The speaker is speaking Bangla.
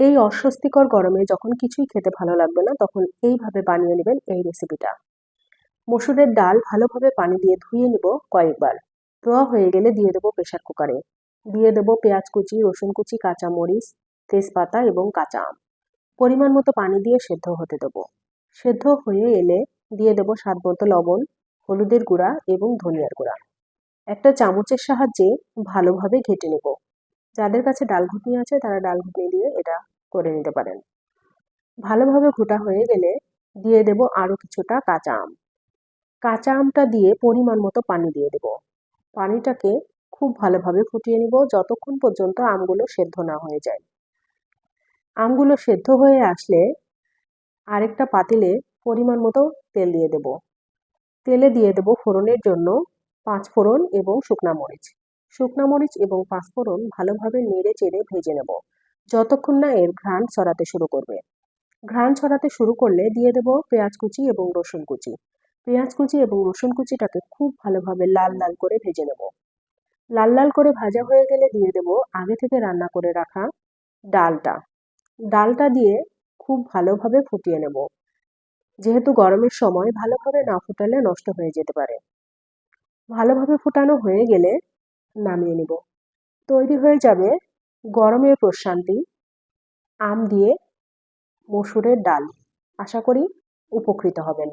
এই অস্বস্তিকর গরমে যখন কিছুই খেতে ভালো লাগবে না, তখন এইভাবে বানিয়ে নেবেন এই রেসিপিটা মসুরের ডাল ভালোভাবে পানি দিয়ে ধুয়ে নিব কয়েকবার। ধোয়া হয়ে গেলে দিয়ে দেবো প্রেশার কুকারে। দিয়ে দেবো পেঁয়াজ কুচি, রসুন কুচি, কাঁচা মরিচ, তেজপাতা এবং কাঁচা আম। পরিমাণ মতো পানি দিয়ে সেদ্ধ হতে দেবো। সেদ্ধ হয়ে এলে দিয়ে দেবো স্বাদ মতো লবণ, হলুদের গুঁড়া এবং ধনিয়ার গুঁড়া। একটা চামচের সাহায্যে ভালোভাবে ঘেটে নেব। যাদের কাছে ডাল ঘুটনি আছে, তারা ডাল ঘুটনি দিয়ে এটা করে নিতে পারেন। ভালোভাবে ঘোটা হয়ে গেলে দিয়ে দেব আরও কিছুটা কাঁচা আম। কাঁচা আমটা দিয়ে পরিমাণ মতো পানি দিয়ে দেব। পানিটাকে খুব ভালোভাবে ফুটিয়ে নিব যতক্ষণ পর্যন্ত আমগুলো সেদ্ধ না হয়ে যায়। আমগুলো সেদ্ধ হয়ে আসলে আরেকটা পাতিলে পরিমাণ মতো তেল দিয়ে দেব। তেলে দিয়ে দেব ফোড়নের জন্য পাঁচ ফোড়ন এবং শুকনা মরিচ। শুকনা মরিচ এবং পাঁচ ফোড়ন ভালোভাবে নেড়ে চেড়ে ভেজে নেব। যতক্ষণ না এর ঘ্রাণ ছড়াতে শুরু করবে। ঘ্রাণ ছড়াতে শুরু করলে দিয়ে দেব পেঁয়াজ কুচি এবং রসুন কুচি। পেঁয়াজ কুচি এবং রসুন কুচিটাকে খুব ভালোভাবে লাল লাল করে ভেজে নেব। লাল লাল করে ভাজা হয়ে গেলে দিয়ে দেব আগে থেকে রান্না করে রাখা ডালটা। ডালটা দিয়ে খুব ভালোভাবে ফুটিয়ে নেব। যেহেতু গরমের সময় ভালোভাবে না ফুটালে নষ্ট হয়ে যেতে পারে। ভালোভাবে ফুটানো হয়ে গেলে নামিয়ে নেব। তৈরি হয়ে যাবে গরমের প্রশান্তি আম দিয়ে মসুরের ডাল। আশা করি উপকৃত হবেন।